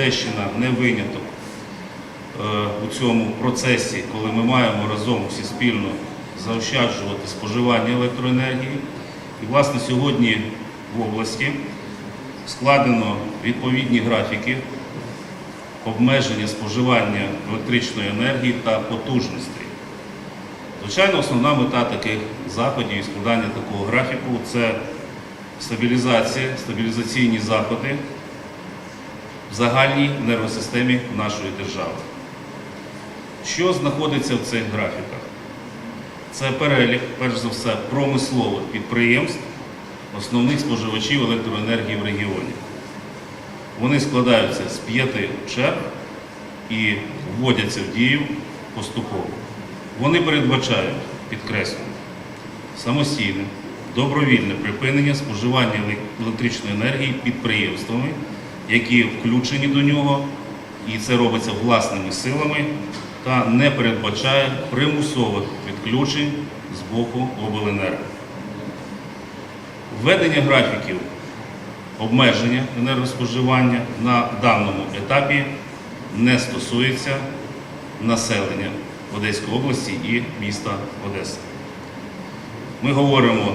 Одещина не виняток е, у цьому процесі, коли ми маємо разом всі спільно заощаджувати споживання електроенергії. І, власне, сьогодні в області складено відповідні графіки обмеження споживання електричної енергії та потужностей. Звичайно, основна мета таких заходів і складання такого графіку це стабілізація, стабілізаційні заходи в загальній енергосистемі нашої держави. Що знаходиться в цих графіках? Це перелік, перш за все, промислових підприємств, основних споживачів електроенергії в регіоні. Вони складаються з п'яти черг і вводяться в дію поступово. Вони передбачають, підкреслюю, самостійне, добровільне припинення споживання електричної енергії підприємствами, які включені до нього, і це робиться власними силами, та не передбачає примусових відключень з боку обленерго. Введення графіків обмеження енергоспоживання на даному етапі не стосується населення Одеської області і міста Одеса. Ми говоримо,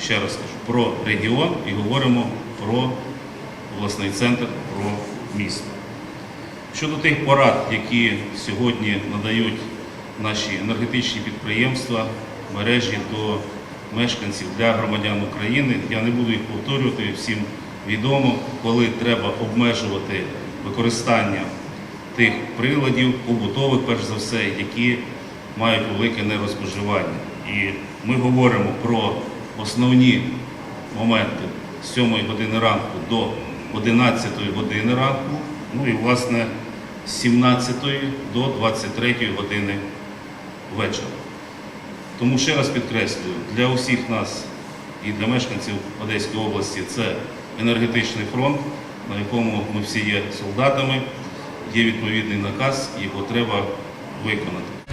ще раз кажу, про регіон і говоримо про обласний центр, про місто. Щодо тих порад, які сьогодні надають наші енергетичні підприємства, мережі до мешканців для громадян України, я не буду їх повторювати, всім відомо, коли треба обмежувати використання тих приладів, побутових, перш за все, які мають велике енергоспоживання. І ми говоримо про основні моменти з 7 години ранку до 11 години ранку, ну і власне з 17 до 23 години вечора. Тому ще раз підкреслюю, для усіх нас і для мешканців Одеської області це енергетичний фронт, на якому ми всі є солдатами, є відповідний наказ, його треба виконати.